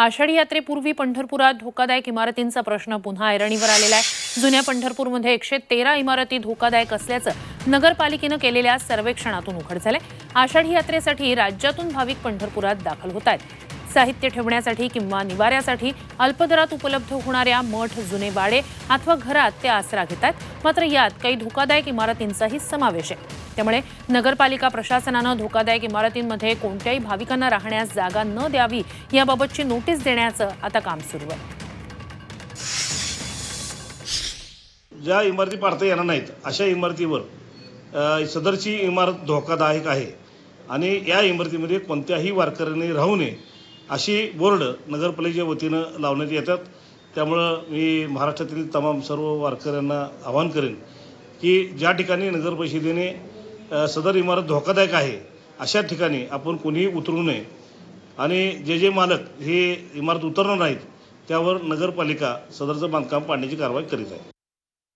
आषाढी यात्रेपूर्वी पंढरपुरात धोकादायक इमारतींचा प्रश्न पुन्हा ऐरणीवर आलेला आहे. जुन्या पंढरपूरमध्ये एकशे तेरा इमारती धोकादायक असल्याचं नगरपालिकेनं केलेल्या सर्वेक्षणातून उघड झालंय. आषाढी यात्रेसाठी राज्यातून भाविक पंढरपुरात दाखल होत आहेत. साहित्य ठेवण्यासाठी किंवा निवाऱ्यासाठी अल्पदरात उपलब्ध होणाऱ्या मठ जुने वाडे अथवा घरात ते आसरा घेतात. मात्र यात काही धोकादायक इमारतींचाही समावेश आहे. त्यामुळे नगरपालिका प्रशासनानं धोकादायक इमारतींमध्ये कोणत्याही भाविकांना राहण्यास जागा न द्यावी याबाबतची नोटीस देण्याचं आता काम सुरू आहे. ज्या इमारती पाडता येणार नाहीत अशा इमारतीवर सदरची इमारत धोकादायक आहे. आणि या इमारतीमध्ये कोणत्याही वारकऱ्याने राहू नये अशी बोर्ड नगरपालिकेच्या वतीनं लावण्यात येतात. त्यामुळं मी महाराष्ट्रातील तमाम सर्व वारकऱ्यांना आवाहन करेन की ज्या ठिकाणी नगर परिषदेने सदर इमारत धोकादायक आहे अशा ठिकाणी आपण कोणीही उतरू नये. आणि जे जे मालक हे इमारत उतरणार नाहीत त्यावर नगरपालिका सदरचं बांधकाम पाडण्याची कारवाई करीत आहे.